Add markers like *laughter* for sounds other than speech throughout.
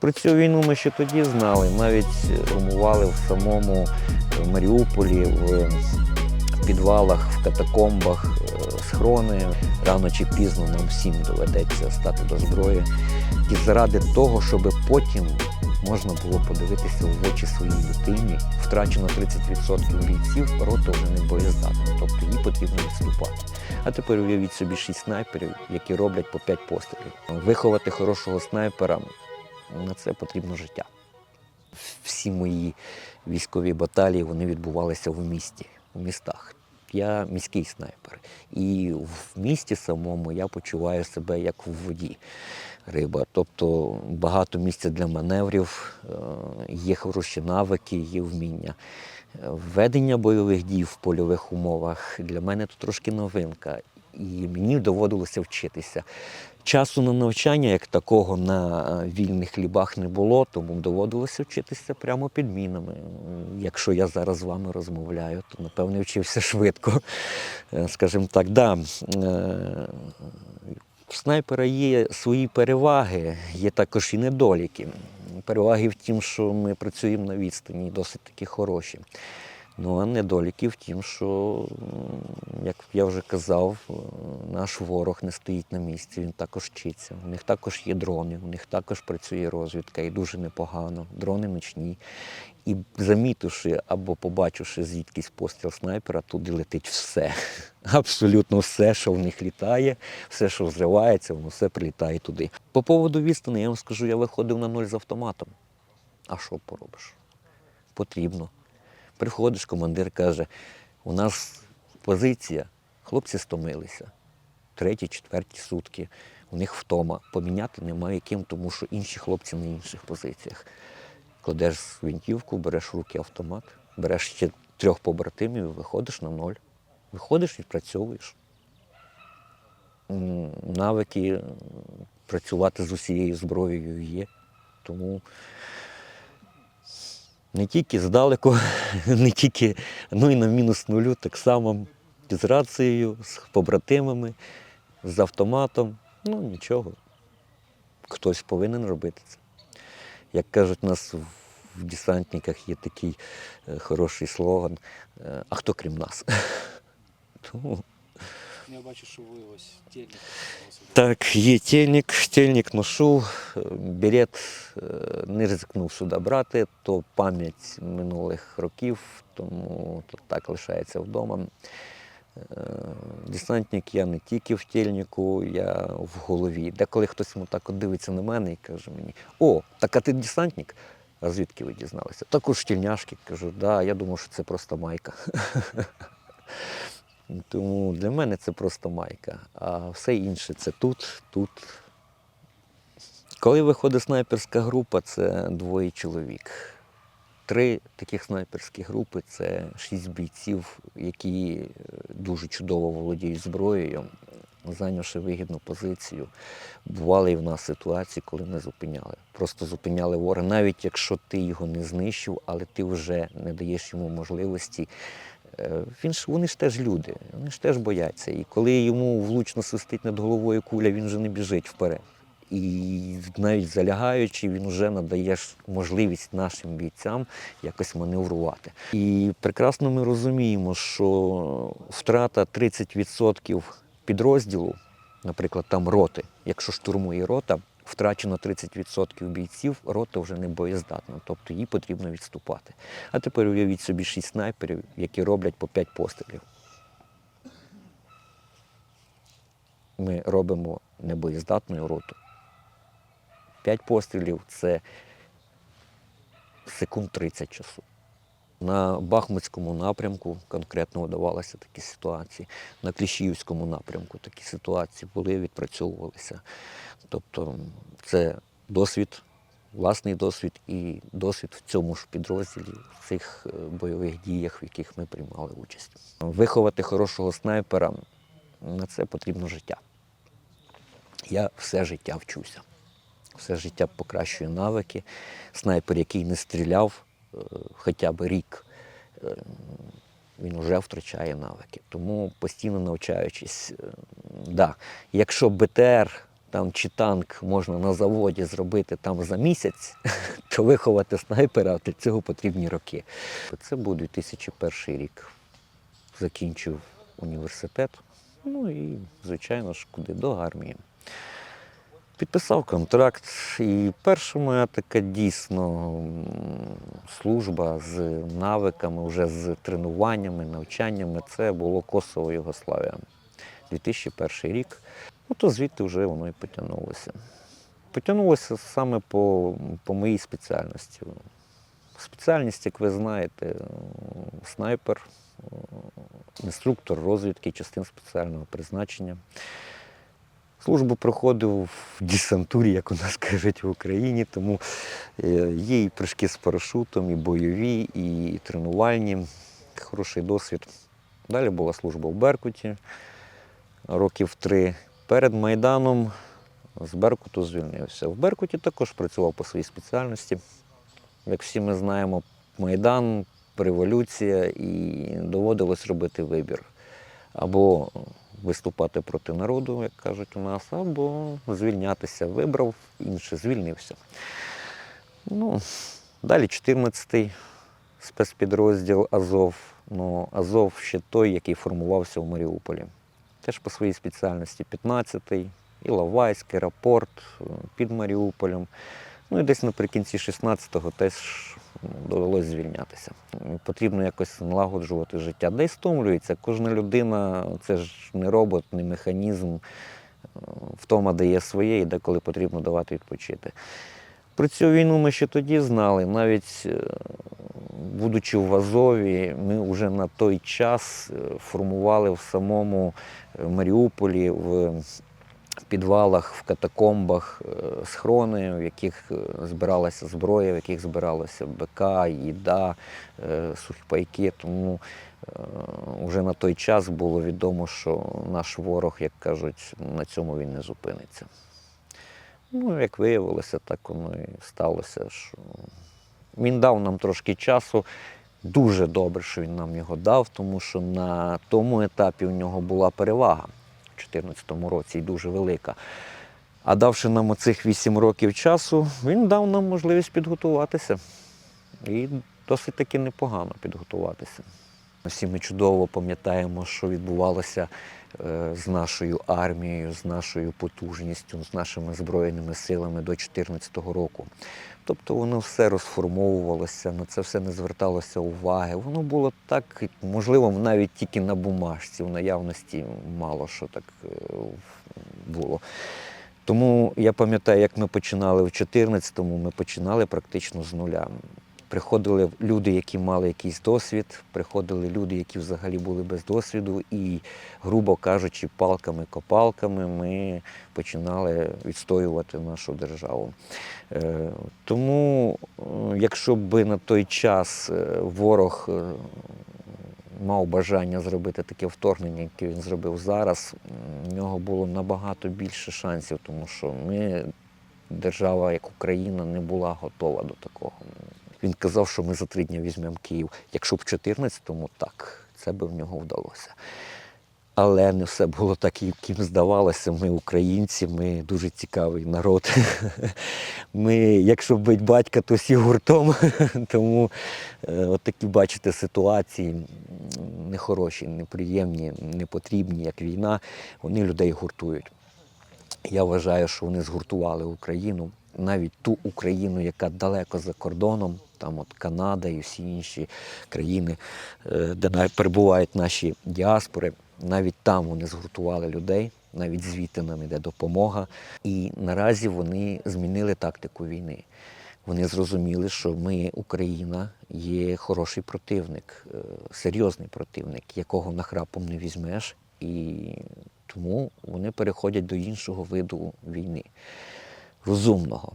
Про цю війну ми ще тоді знали, навіть умували в самому Маріуполі, в підвалах, в катакомбах, е, схорони. Рано чи пізно нам всім доведеться стати до зброї. І заради того, щоб потім можна було подивитися в очі своїй дитині, втрачено 30% бійців, рота вже не боєздатна, тобто їй потрібно відступати. А тепер уявіть собі шість снайперів, які роблять по 5 пострілів. Виховати хорошого снайпера на це потрібно життя. Всі мої військові баталії вони відбувалися в місті, в містах. Я міський снайпер. І в місті самому я почуваю себе як в воді риба. Тобто багато місця для маневрів, е, є хороші навики, є вміння. Ведення бойових дій в польових умовах для мене то трошки новинка. І мені доводилося вчитися. Часу на навчання, як такого, на е, вільних хлібах не було, тому доводилося вчитися прямо під мінами. Якщо я зараз з вами розмовляю, то напевне вчився швидко. Е, Скажімо так, да. е, у снайпера є свої переваги, є також і недоліки. Переваги в тім, що ми працюємо на відстані, досить таки хороші. Ну а недоліки в тім, що, як я вже казав, е, наш ворог не стоїть на місці, він також вчиться. У них також є дрони, у них також працює розвідка і дуже непогано. Дрони ночні. І замітивши або побачивши звідкись постріл снайпера, туди летить все. *laughs* Абсолютно все, що в них літає, все, що взривається, воно все прилітає туди. По поводу відстані, я вам скажу, я виходив на ноль з автоматом. А що поробиш? Потрібно. Приходиш, командир каже, у нас позиція, хлопці стомилися. Треті, четверті сутки. У них втома. Поміняти немає ким, тому що інші хлопці на інших позиціях. Кладеш гвинтівку, береш в руки автомат, береш ще трьох побратимів і виходиш на ноль. Виходиш, відпрацьовуєш. М, Навики працювати з усією зброєю є. Тому не тільки здалеку, *laughs* не тільки, ну і на мінус нулю, так само з рацією, з побратимами, з автоматом. Ну нічого. Хтось повинен робити це. Як кажуть, у нас в- десантниках є такий е, хороший слоган, е, а хто крім нас? *laughs* Тому Я бачу, що ви ось тільки. так, є тельник, тельник ношу, е, берет е, не ризикнув сюди брати, то пам'ять минулих років, тому то так лишається вдома. Е, Десантник я не тільки в тельнику, я в голові. Деколи хтось йому так от дивиться на мене і каже мені: О, так а ти десантник? А звідки ви дізналися? Також тільняшки. Кажу, да, я думав, що це просто майка. *laughs* Тому для мене це просто майка. А все інше це тут, тут. Коли виходить снайперська група, це двоє чоловік. Три таких снайперські групи це шість бійців, які е, дуже чудово володіють зброєю, зайнявши вигідну позицію. Бували і в нас ситуації, коли не зупиняли. Просто зупиняли ворога, навіть якщо ти його не знищив, але ти вже не даєш йому можливості. Е, Він ж, вони ж теж люди, вони ж теж бояться. І коли йому влучно свистить над головою куля, він вже не біжить вперед. І навіть залягаючи, він вже надає можливість нашим бійцям якось маневрувати. І прекрасно ми розуміємо, що втрата 30% підрозділу, наприклад, там роти, якщо штурмує рота, втрачено 30% бійців, рота вже не боєздатна, тобто їй потрібно відступати. А тепер уявіть собі шість снайперів, які роблять по 5 пострілів. Ми робимо небоєздатною роту. 5 пострілів це секунд 30 часу. На Бахмутському напрямку конкретно вдавалися такі ситуації. На Кліщіївському напрямку такі ситуації були, відпрацьовувалися. Тобто це досвід, власний досвід і досвід в цьому ж підрозділі, в цих е, бойових діях, в яких ми приймали участь. Виховати хорошого снайпера на це потрібно життя. Я все життя вчуся. Все життя покращує навики. Снайпер, який не стріляв хоча б рік, е, він вже втрачає навики. Тому постійно навчаючись, е, да, якщо БТР там чи танк можна на заводі зробити там за місяць, *laughs* то виховати снайпера для цього потрібні роки. Це був 2001 рік. Закінчив університет. Ну і, звичайно ж, куди до армії. Підписав контракт, і перша моя така дійсно служба з навиками, вже з тренуваннями, навчаннями, це було Косово Югославія. 2001 рік. Ну, то звідти вже воно і потягнулося. Потягнулося саме по, по моїй спеціальності. Спеціальність, як ви знаєте, снайпер, інструктор розвідки частин спеціального призначення. Службу проходив в десантурі, як у нас *laughs* кажуть в Україні, тому е, є і прыжки з парашутом, і бойові, і тренувальні. Хороший досвід. Далі була служба в Беркуті років три. Перед Майданом з Беркуту звільнився. В Беркуті також працював по своїй спеціальності. Як всі ми знаємо, Майдан, революція, і доводилось робити вибір. Або виступати проти народу, як кажуть у нас, або звільнятися. Вибрав інше, звільнився. Ну, далі 14-й спецпідрозділ Азов. Ну, Азов ще той, який формувався в Маріуполі. Теж по своїй спеціальності 15-й, Іловайськ, аеропорт е, під Маріуполем. Ну і десь наприкінці 16-го теж м, довелось звільнятися. Потрібно якось налагоджувати життя. Десь стомлюється. Кожна людина це ж не робот, не механізм. Втома дає своє і деколи потрібно давати відпочити. Про цю війну ми ще тоді знали, навіть е, будучи в Азові, ми вже на той час е, формували в самому е, Маріуполі, в підвалах, в катакомбах е, схрони, в яких е, збиралася зброя, в яких збиралася БК, їда, е, сухі пайки. Тому вже на той час було відомо, що наш ворог, як кажуть, на цьому він не зупиниться. Ну, як виявилося, так воно і сталося. Що він дав нам трошки часу. Дуже добре, що він нам його дав, тому що на тому етапі у нього була перевага 2014 році і дуже велика. А давши нам оцих 8 років часу, він дав нам можливість підготуватися. І досить таки непогано підготуватися. Всі ми чудово пам'ятаємо, що відбувалося е, з нашою армією, з нашою потужністю, з нашими збройними силами до 2014 року. Тобто воно все розформовувалося, на це все не зверталося уваги. Воно було так, можливо, навіть тільки на бумажці, в наявності мало що так е, було. Тому я пам'ятаю, як ми починали в 2014-му, ми починали практично з нуля. Приходили люди, які мали якийсь досвід, приходили люди, які взагалі були без досвіду, і, грубо кажучи, палками-копалками ми починали відстоювати нашу державу. Е, Тому, е, якщо б на той час е, ворог мав бажання зробити таке вторгнення, яке він зробив зараз, в нього було набагато більше шансів, тому що ми, держава як Україна, не була готова до такого. Він казав, що ми за три дні візьмемо Київ. Якщо б в 14-му так, це би в нього вдалося. Але не все було так, яким здавалося. Ми українці, ми дуже цікавий народ. *laughs* Ми, якщо бить батька, то всі гуртом. *laughs* Тому е, от такі бачите ситуації нехороші, неприємні, непотрібні, як війна, вони людей гуртують. Я вважаю, що вони згуртували Україну, навіть ту Україну, яка далеко за кордоном, там от Канада і всі інші країни, е, де перебувають наші діаспори, навіть там вони згуртували людей, навіть звідти нам іде допомога. І наразі вони змінили тактику війни. Вони зрозуміли, що ми, Україна, є хороший противник, е, серйозний противник, якого нахрапом не візьмеш. І тому вони переходять до іншого виду війни, розумного.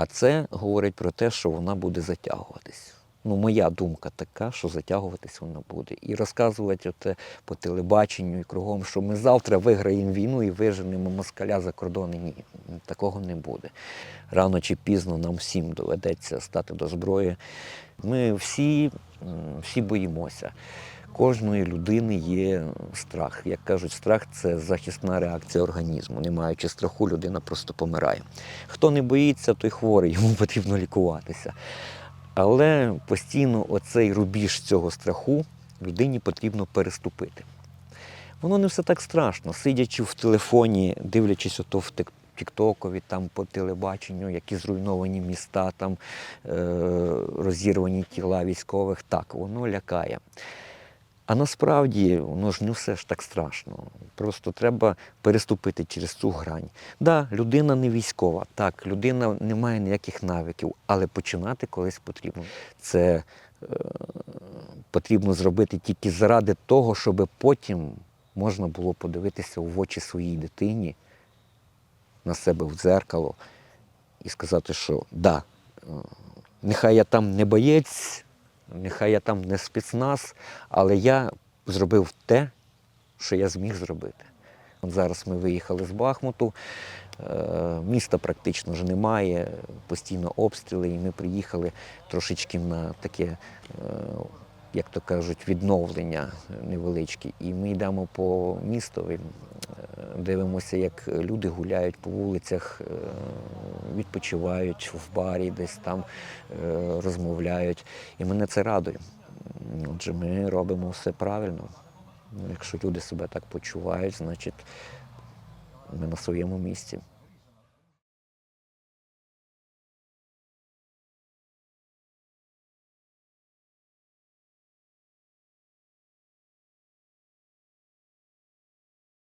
А це говорить про те, що вона буде затягуватись. Ну, моя думка така, що затягуватись вона буде. І розказувати оте по телебаченню і кругом, що ми завтра виграємо війну і виженемо москаля за кордони. Ні, такого не буде. Рано чи пізно нам всім доведеться стати до зброї. Ми всі, всі боїмося. Кожної людини є страх. Як кажуть, страх це захисна реакція організму. Не маючи страху, людина просто помирає. Хто не боїться, той хворий, *laughs* йому потрібно лікуватися. Але постійно оцей рубіж цього страху людині потрібно переступити. Воно не все так страшно. Сидячи в телефоні, дивлячись ото в Тіктокові, там по телебаченню, які зруйновані міста, там е, розірвані тіла військових, так, воно лякає. А насправді воно ж не все ж так страшно. Просто треба переступити через цю грань. Да, людина не військова, так, людина не має ніяких навиків, але починати колись потрібно. Це е, потрібно зробити тільки заради того, щоб потім можна було подивитися в очі своїй дитині, на себе в дзеркало і сказати, що да, е, нехай я там не боєць, нехай я там не спецназ, але я зробив те, що я зміг зробити. От зараз ми виїхали з Бахмуту, е, міста практично вже немає, постійно обстріли, і ми приїхали трошечки на таке, е, як то кажуть, відновлення невеличке. І ми йдемо по місту, е, дивимося, як люди гуляють по вулицях, е, відпочивають в барі, десь там е, розмовляють. І мене це радує. Отже, ми робимо все правильно. Якщо люди себе так почувають, значить ми на своєму місці.